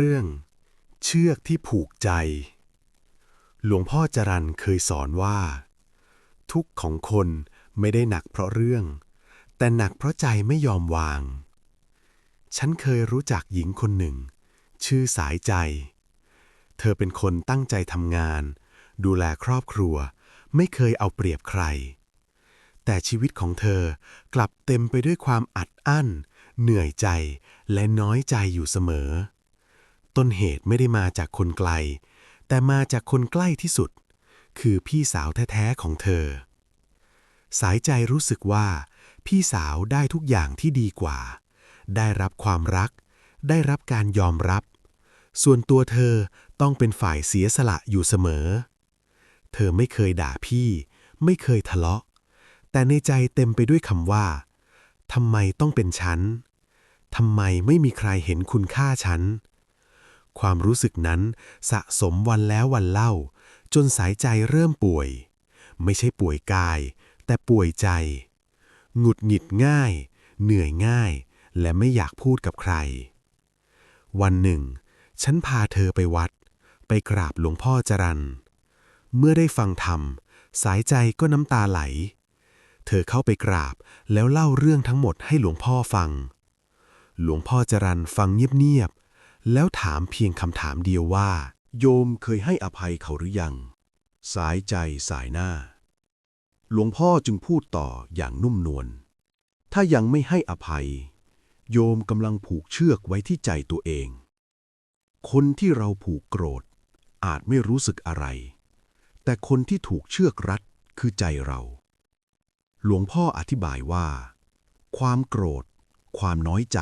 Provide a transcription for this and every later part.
เรื่อง เชือกที่ผูกใจ หลวงพ่อจรันเคยสอนว่า ทุกข์ของคนไม่ได้หนักเพราะเรื่อง แต่หนักเพราะใจไม่ยอมวาง ฉันเคยรู้จักหญิงคนหนึ่ง ชื่อสายใจ เธอเป็นคนตั้งใจทำงาน ดูแลครอบครัว ไม่เคยเอาเปรียบใคร แต่ชีวิตของเธอกลับเต็มไปด้วยความอัดอั้น เหนื่อยใจและน้อยใจอยู่เสมอ ต้นเหตุไม่ได้มาจากคนไกล แต่มาจากคนใกล้ที่สุด คือพี่สาวแท้ๆของเธอ สายใจรู้สึกว่า พี่สาวได้ทุกอย่างที่ดีกว่า ได้รับความรัก ได้รับการยอมรับ ส่วนตัวเธอต้องเป็นฝ่ายเสียสละอยู่เสมอ เธอไม่เคยด่าพี่ ไม่เคยทะเลาะ แต่ในใจเต็มไปด้วยคำว่าทำไมต้องเป็นฉันทำไมไม่มีใครเห็นคุณค่าฉัน ความรู้สึกนั้นสะสมวันแล้ววันเล่า จนสายใจเริ่มป่วย ไม่ใช่ป่วยกาย แต่ป่วยใจ หงุดหงิดง่าย เหนื่อยง่าย และไม่อยากพูดกับใคร วันหนึ่ง ฉันพาเธอไปวัด ไปกราบหลวงพ่อจรัน เมื่อได้ฟังธรรม สายใจก็น้ำตาไหล เธอเข้าไปกราบแล้วเล่าเรื่องทั้งหมดให้หลวงพ่อฟังหลวงพ่อจรันฟังเงียบ แล้วถามเพียงคำถามเดียวว่า โยมเคยให้อภัยเขาหรือยัง สายใจสายหน้า หลวงพ่อจึงพูดต่ออย่างนุ่มนวล ถ้ายังไม่ให้อภัย โยมกำลังผูกเชือกไว้ที่ใจตัวเอง คนที่เราผูกโกรธ อาจไม่รู้สึกอะไร แต่คนที่ถูกเชือกรัดคือใจเรา หลวงพ่ออธิบายว่า ความโกรธ ความน้อยใจ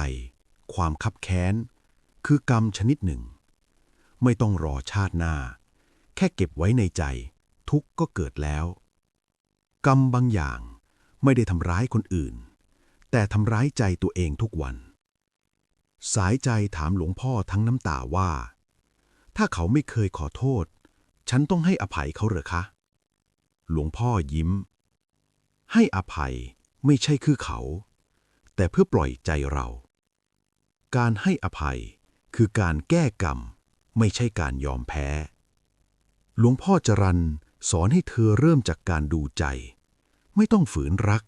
ความคับแค้น คือกรรมชนิดหนึ่ง ไม่ต้องรอชาติหน้า แค่เก็บไว้ในใจ ทุกข์ก็เกิดแล้ว กรรมบางอย่างไม่ได้ทำร้ายคนอื่น แต่ทำร้ายใจตัวเองทุกวัน สายใจถามหลวงพ่อทั้งน้ำตาว่า ถ้าเขาไม่เคยขอโทษ ฉันต้องให้อภัยเขาเหรอคะ หลวงพ่อยิ้ม ให้อภัยไม่ใช่คือเขา แต่เพื่อปล่อยใจเราการให้อภัย คือการแก้กรรม ไม่ใช่การยอมแพ้ หลวงพ่อจรันสอนให้เธอเริ่มจากการดูใจ ไม่ต้องฝืนรัก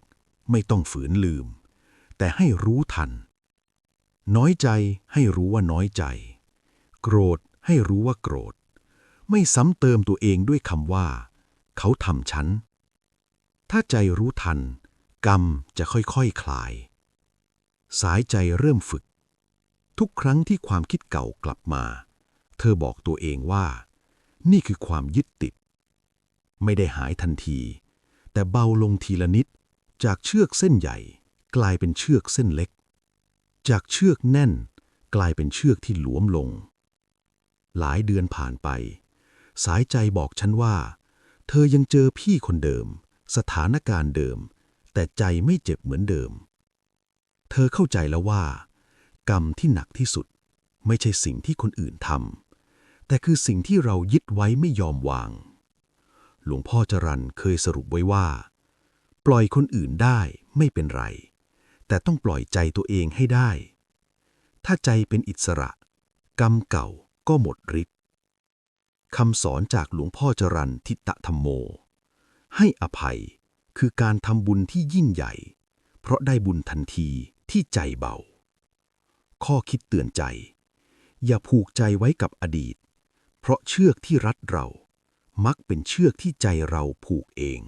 ไม่ต้องฝืนลืม แต่ให้รู้ทัน น้อยใจให้รู้ว่าน้อยใจ โกรธให้รู้ว่าโกรธ ไม่ซ้ำเติมตัวเองด้วยคำว่า เขาทำฉัน ถ้าใจรู้ทัน กรรมจะค่อยๆคคลาย สายใจเริ่มฝึก ทุกครั้งที่ความคิดเก่ากลับมา เธอบอกตัวเองว่า นี่คือความยึดติด ไม่ได้หายทันที แต่เบาลงทีละนิด จากเชือกเส้นใหญ่ กลายเป็นเชือกเส้นเล็ก จากเชือกแน่น กลายเป็นเชือกที่หลวมลง หลายเดือนผ่านไป สายใจบอกฉันว่า เธอยังเจอพี่คนเดิม สถานการณ์เดิม แต่ใจไม่เจ็บเหมือนเดิม เธอเข้าใจแล้วว่า กรรมที่หนักที่สุด ไม่ใช่สิ่งที่คนอื่นทำแต่คือสิ่งที่เรายึดไว้ไม่ยอมวาง หลวงพ่อจรันเคยสรุปไว้ว่า ปล่อยคนอื่นได้ไม่เป็นไร แต่ต้องปล่อยใจตัวเองให้ได้ ถ้าใจเป็นอิสระ กรรมเก่าก็หมดฤทธิ์คำสอนจากหลวงพ่อจรันทิตธรรมโม ให้อภัยคือการทำบุญที่ยิ่งใหญ่ เพราะได้บุญทันทีที่ใจเบา ข้อคิดเตือนใจ อย่าผูกใจไว้กับอดีต เพราะเชือกที่รัดเรา มักเป็นเชือกที่ใจเราผูกเอง